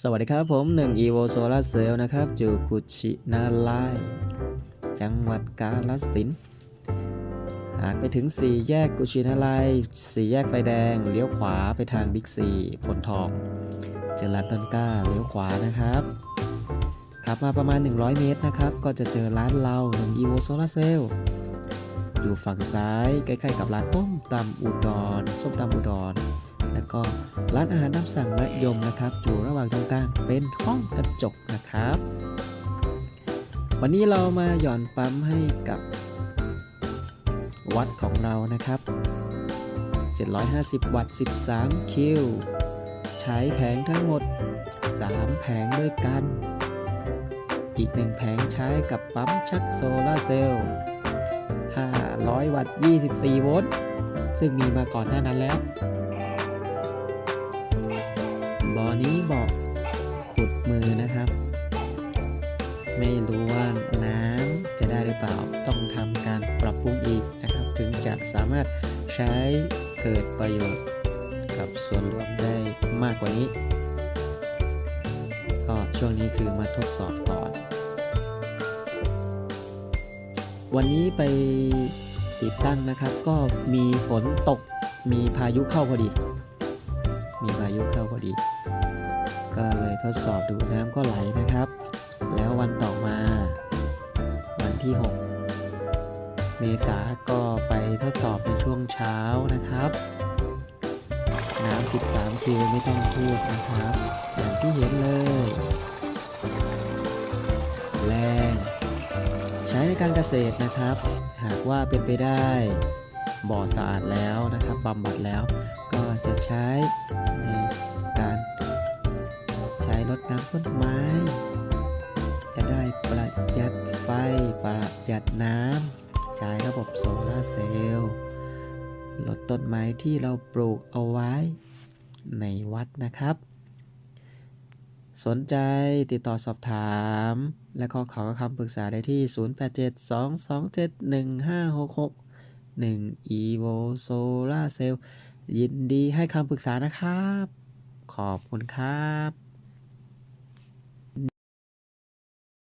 สวัสดีครับผม1 evo solar cell นะครับอยู่กุชินาลายจังหวัดกาฬสินธุ์หากไปถึง 4 แยกกุชินาลาย4 แยกไฟแดง เลี้ยวขวาไปทางบิ๊กซีพลทอง เจอร้านต้นกล้าเลี้ยวขวานะครับขับมาประมาณ 100 เมตรนะครับ ก็จะเจอร้านเรา1 evo solar cell อยู่ฝั่งซ้ายใกล้ๆกับร้านต้มตำอุดรส้มตำอุดร แล้วก็ร้านอาหารตามสั่งมะยมนะครับอยู่ระหว่างตรงกลางเป็นห้องกระจกนะครับ วันนี้เรามาหย่อนปั๊มให้กับ วัดของเรานะครับ 750 วัตต์ 13 คิว ใช้แผงทั้งหมด 3 แผงด้วยกัน อีกหนึ่งแผงใช้กับปั๊มชักโซลาเซลล์ 500 วัตต์ 24 โวลต์ ซึ่งมีมาก่อนหน้านั้นแล้ว ไม่รู้ว่าน้ำจะได้หรือเปล่าต้องทำการปรับปรุงอีกนะครับ ถึงจะสามารถใช้เกิดประโยชน์กับส่วนรวมได้มากกว่านี้ ก็ช่วงนี้คือมาทดสอบก่อน วันนี้ไปติดตั้งนะครับก็มีฝนตกมีพายุเข้าพอดี มีพายุเข้าพอดี ก็เลยทดสอบดูน้ำก็ไหลนะครับ แล้ววันต่อมา วันที่ 6 เมษาก็ไปทดสอบในช่วงเช้านะครับ น้ำ13คิวไม่ต้องพูดนะครับ อย่างที่เห็นเลย แรงใช้ในการเกษตรนะครับ หากว่าเป็นไปได้บ่อสะอาดแล้วนะครับบำบัดแล้วก็จะใช้ในการใช้รดน้ำต้นไม้ ประหยัดน้ำใช้ระบบโซลาเซลล์ลดต้นไม้ที่เราปลูกเอาไว้ในวัดนะครับ สนใจติดต่อสอบถาม และขอขอคำปรึกษาได้ที่ 0872271566 1 evo solar cell ยินดีให้คำปรึกษานะครับ ขอบคุณครับ